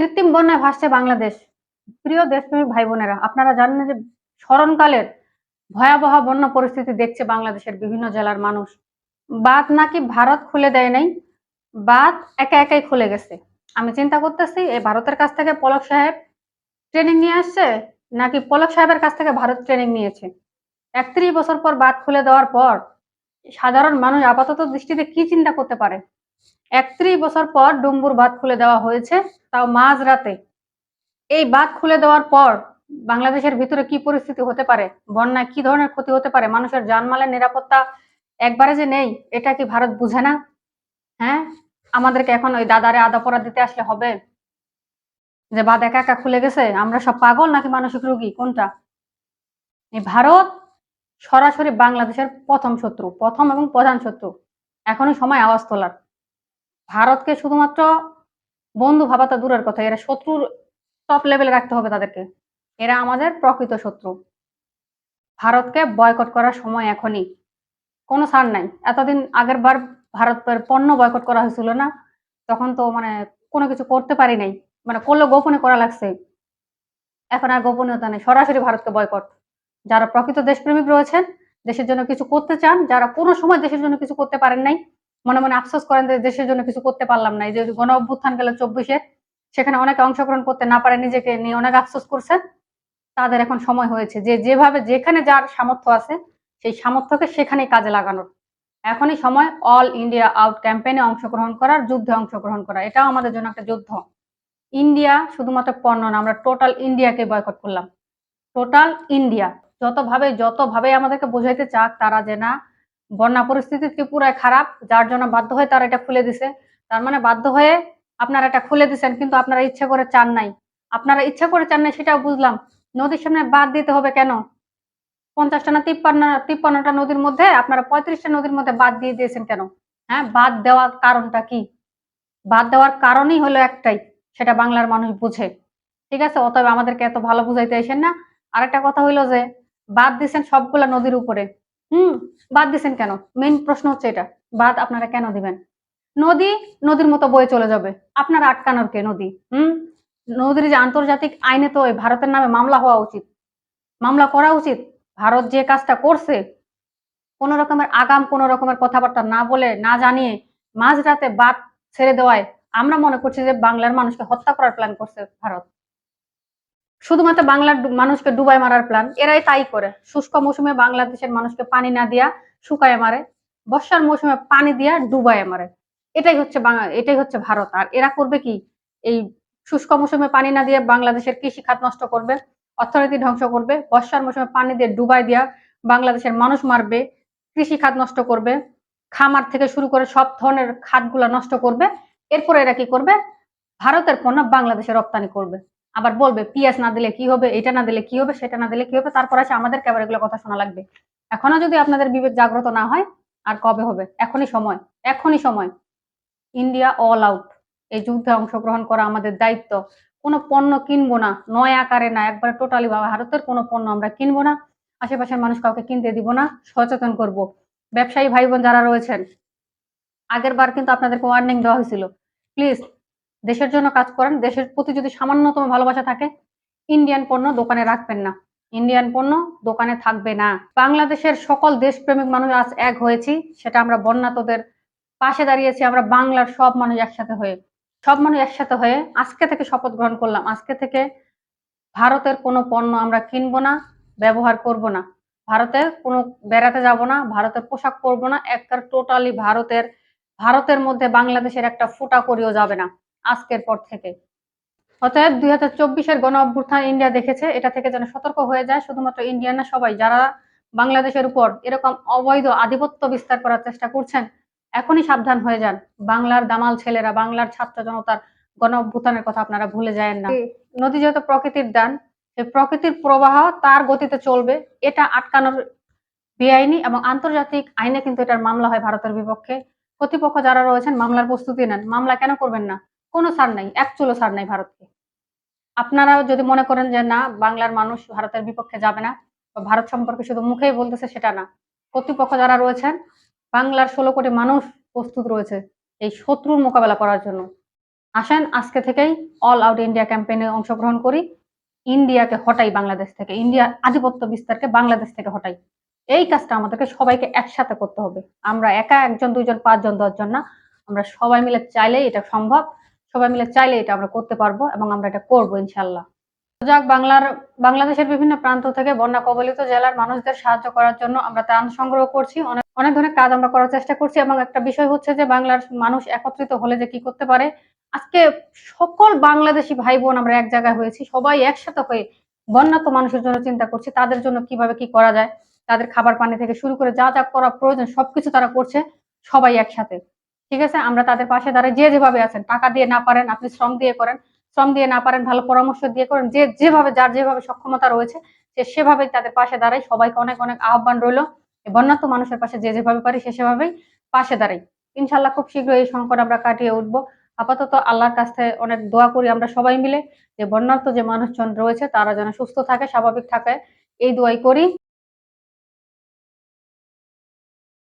কৃত্রিম বন্যায় ভাসছে বাংলাদেশ। প্রিয় দেশপ্রেমিক ভাই বোনেরা আপনারা জানেন যে স্মরণকালের ভয়াবহ বন্যা পরিস্থিতি দেখছে বাংলাদেশের বিভিন্ন জেলার মানুষ। বাদ নাকি ভারত খুলে দেয় নাই বাদ একা একাই খুলে গেছে। আমি চিন্তা করতেছি এই ভারতের কাছ থেকে পলক সাহেব ট্রেনিং নিয়ে আসছে, নাকি পলক সাহেবের কাছ থেকে ভারত ট্রেনিং নিয়েছে? একত্রিশ বছর পর বাদ খুলে দেওয়ার পর সাধারণ মানুষ আপাতত দৃষ্টিতে কি চিন্তা করতে পারে? একত্রিশ বছর পর ডুম্বুর বাঁধ খুলে দেওয়া হয়েছে, তাও মাঝ রাতে। এই বাঁধ খুলে দেওয়ার পর বাংলাদেশের ভিতরে কি পরিস্থিতি হতে পারে? বন্যায় কি ধরনের ক্ষতি হতে পারে? মানুষের জানমালের নিরাপত্তা একবারে যে নেই, এটা কি ভারত বুঝে না? হ্যাঁ? আমাদেরকে এখন ওই দাদারে আদা দিতে আসলে হবে? যে বাদ একা একা খুলে গেছে, আমরা সব পাগল নাকি মানসিক রোগী? কোনটা? এই ভারত সরাসরি বাংলাদেশের প্রথম শত্রু, প্রথম এবং প্রধান শত্রু। এখনই সময় আওয়াজ তোলার। ভারতকে শুধুমাত্র বন্ধু ভাবাটা দূরের কথা, এরা শত্রুর টপ লেভেলে রাখতে হবে তাদেরকে। এরা আমাদের প্রকৃত শত্রু। ভারতকে বয়কট করার সময় এখনই। কোনো সার নাই। এতদিন আগের বার ভারতের পণ্য বয়কট করা হয়েছিল না, তখন তো মানে কোনো কিছু করতে পারি নাই। মানে করলে গোপনে করা লাগছে। এখন আর গোপনীয়তা নেই। সরাসরি ভারতকে বয়কট যারা প্রকৃত দেশপ্রেমিক রয়েছেন, দেশের জন্য কিছু করতে চান, যারা কোনো সময় দেশের জন্য কিছু করতে পারেন নাই মনে মনে আফসোস করেন যে দেশের জন্য কিছু করতে পারলাম না। এই যে গণ অভ্যুত্থান গেল চব্বিশে, সেখানে অনেকে অংশগ্রহণ করতে না পারে নিজেকে নিয়ে অনেক আফসোস করছেন। তাদের এখন সময় হয়েছে। যে যেভাবে যেখানে যার সামর্থ্য আছে, সেই সামর্থ্যকে সেখানেই কাজে লাগানোর। এখনই সময় অল ইন্ডিয়া আউট ক্যাম্পেইনে অংশগ্রহণ করার, যুদ্ধে অংশগ্রহণ করা এটাও আমাদের জন্য একটা যুদ্ধ। ইন্ডিয়া শুধুমাত্র পণ্য না, আমরা টোটাল ইন্ডিয়াকে বয়কট করলাম। টোটাল ইন্ডিয়া, যতভাবে যতভাবে আমাদেরকে বোঝাইতে চাক, তারা যে না বন্যা পরিস্থিতি ত্রিপুরায় খারাপ, যার জন্য বাধ্য হয়ে তারা এটা খুলে দিছে। তার মানে বাধ্য হয়ে আপনারা এটা খুলে দিছেন, কিন্তু আপনারা ইচ্ছা করে চান নাই। আপনারা ইচ্ছা করে চান নাই সেটাও বুঝলাম। নদীর সামনে বাদ দিতে হবে কেন? পঞ্চাশটা না তিপ্পান্ন, তিপ্পান্নটা নদীর মধ্যে আপনারা পঁয়ত্রিশটা নদীর মধ্যে বাদ দিয়ে দিয়েছেন কেন? হ্যাঁ বাদ দেওয়ার কারণটা কি? বাদ দেওয়ার কারণই হলো একটাই, সেটা বাংলার মানুষ বুঝে। ঠিক আছে, অতএব আমাদেরকে এত ভালো বুঝাইতে আসেন না। আরেকটা কথা হইল যে, বাদ দিছেন সবগুলা নদীর উপরে। হুম, বাদ দিছেন কেন? মেইন প্রশ্ন হচ্ছে এটা। বাদ আপনারা কেন দিবেন? নদী নদীর মতো বয়ে চলে যাবে। আপনার আটকানোর কে নদী? হুম? নদীর যে আন্তর্জাতিক আইনে তো ভারতের নামে মামলা হওয়া উচিত। মামলা করা উচিত। ভারত যে কাজটা করছে, কোন রকমের আগাম, কোন রকমের কথাবার্তা না বলে, না জানিয়ে মাঝরাতে বাদ ছেড়ে দেওয়ায় আমরা মনে করছি যে বাংলার মানুষকে হত্যা করার প্ল্যান করছে ভারত। শুধুমাত্র বাংলার মানুষকে ডুবাই মারার প্ল্যান এরাই তাই করে। শুষ্ক মৌসুমে বাংলাদেশের মানুষকে পানি না দিয়া শুকায় মারে। বর্ষার মৌসুমে পানি দিয়া ডুবায় মারে। এটাই হচ্ছে এটাই হচ্ছে ভারত। আর এরা করবে কি? এই শুষ্ক মৌসুমে পানি না দিয়ে বাংলাদেশের কৃষি খাত নষ্ট করবে, অর্থনীতি ধ্বংস করবে, বর্ষার মৌসুমে পানি দিয়ে ডুবাই দিয়া বাংলাদেশের মানুষ মারবে কৃষি খাত নষ্ট করবে, খামার থেকে শুরু করে সব ধরনের খাতগুলা নষ্ট করবে। এরপরে এরা কি করবে? ভারতের পণ্য বাংলাদেশে রপ্তানি করবে। আবার বলবে পিএস না দিলে কি হবে, এটা না দিলে কি হবে, সেটা না দিলে কি হবে, তারপর আছে আমাদেরকে আবার এগুলো কথা শোনা লাগবে। এখনও যদি আপনাদের বিবেক জাগ্রত না হয়, আর কবে হবে? এখনই সময় এখনই সময়। ইন্ডিয়া অল আউট এই যুদ্ধে অংশগ্রহণ করা আমাদের দায়িত্ব। কোনো পণ্য কিনবো না, নয় আকারে না, একবার টোটালি ভারতের কোনো পণ্য আমরা কিনবো না, আশেপাশের মানুষ কাউকে কিনতে দিব না, সচেতন করব। ব্যবসায়ী ভাই বোন যারা রয়েছেন, আগের বার কিন্তু আপনাদেরকে ওয়ার্নিং দেওয়া হয়েছিল। প্লিজ দেশের জন্য কাজ করেন। দেশের প্রতি যদি সামান্যতম ভালোবাসা থাকে ইন্ডিয়ান পণ্য দোকানে রাখবেন না। ইন্ডিয়ান পণ্য দোকানে থাকবে না। বাংলাদেশের সকল দেশপ্রেমিক মানুষ আজ এক হয়েছি, সেটা আমরা বন্যাতদের পাশে দাঁড়িয়েছি, আমরা বাংলার সব মানুষ একসাথে হয়ে। সব মানুষ একসাথে হয়ে আজকে থেকে শপথ গ্রহণ করলাম। আজকে থেকে ভারতের কোনো পণ্য আমরা কিনবো না, ব্যবহার করব না। ভারতে কোনো বেড়াতে যাব না, ভারতের পোশাক পরবো না, একটার টোটালি ভারতের ভারতের মধ্যে বাংলাদেশের একটা ফোটা করিও যাবে না। আজকের পর থেকে। অতএব দুই হাজার চব্বিশের গণ অভ্যুত্থান ইন্ডিয়া দেখেছে, এটা থেকে যেন সতর্ক হয়ে যায়। শুধুমাত্র ইন্ডিয়ান না, সবাই যারা বাংলাদেশের উপর এরকম অবৈধ আধিপত্য বিস্তার করার চেষ্টা করছেন, এখনই সাবধান হয়ে যান। বাংলার দামাল ছেলেরা, বাংলার ছাত্র জনতার গণ অভ্যুত্থানের কথা আপনারা ভুলে যায় না। নদী যেহেতু প্রকৃতির দান প্রকৃতির প্রবাহ তার গতিতে চলবে, এটা আটকানোর বেআইনি এবং আন্তর্জাতিক আইনে কিন্তু এটার মামলা হয় ভারতের বিপক্ষে। কর্তৃপক্ষ যারা রয়েছেন, মামলার প্রস্তুতি নেন। মামলা কেন করবেন না? কোনো সার নাই এক চুলো ছাড় নাই ভারতকে। আপনারাও যদি মনে করেন যে না, বাংলার মানুষ ভারতের বিপক্ষে যাবে না ভারত সম্পর্কে শুধু মুখেই বলতেছে সেটা না, কর্তৃপক্ষ যারা রয়েছেন, বাংলার ষোলো কোটি মানুষ প্রস্তুত রয়েছে এই শত্রুর মোকাবেলা করার জন্য। আসেন, আজকে থেকেই অল আউট ইন্ডিয়া ক্যাম্পেইনে অংশগ্রহণ করি। ইন্ডিয়াকে হটাই বাংলাদেশ থেকে, ইন্ডিয়ার আধিপত্য বিস্তারকে বাংলাদেশ থেকে হটাই। এই কাজটা আমাদেরকে সবাইকে একসাথে করতে হবে। আমরা একা একজন, দুইজন, পাঁচজন, দশজন না, আমরা সবাই মিলে চাইলেই এটা সম্ভব। সবাই মিলে চাইলে এটা আমরা করতে পারব এবং আমরা এটা করব ইনশাল্লাহ যাক, বাংলার, বাংলাদেশের বিভিন্ন প্রান্ত থেকে বন্যা কবলিত জেলার মানুষদের সাহায্য করার জন্য আমরা ত্রাণ সংগ্রহ করছি। অনেক অনেক ধরনের কাজ আমরা করার চেষ্টা করছি এবং একটা বিষয় হচ্ছে যে বাংলার মানুষ একত্রিত হলে যে কি করতে পারে। আজকে সকল বাংলাদেশি ভাই বোন আমরা এক জায়গায় হয়েছি, সবাই একসাথে হয়ে বন্যাত মানুষের জন্য চিন্তা করছি, তাদের জন্য কীভাবে কি করা যায়, তাদের খাবার পানি থেকে শুরু করে যা যা করা প্রয়োজন সবকিছু তারা করছে, সবাই একসাথে। ঠিক আছে? আমরা তাদের পাশে দাঁড়াই। যে যেভাবে আছেন, টাকা দিয়ে না পারেন, আপনি শ্রম দিয়ে করেন। শ্রম দিয়ে না পারেন, ভালো পরামর্শ দিয়ে করেন। যে যেভাবে, যার যেভাবে সক্ষমতা রয়েছে, সে সেভাবেই তাদের পাশে দাঁড়াই। সবাইকে অনেক অনেক আহ্বান রইল। বন্যাত্ম মানুষের পাশে যে যেভাবে পারি, সে সেভাবেই পাশে দাঁড়াই। ইনশাল্লাহ খুব শীঘ্রই এই সংকট আমরা কাটিয়ে উঠবো। আপাতত আল্লাহর কাছ থেকে অনেক দোয়া করি আমরা সবাই মিলে যে বন্যার্থ যে মানুষজন রয়েছে, তারা যেন সুস্থ থাকে, স্বাভাবিক থাকে। এই দোয়াই করি।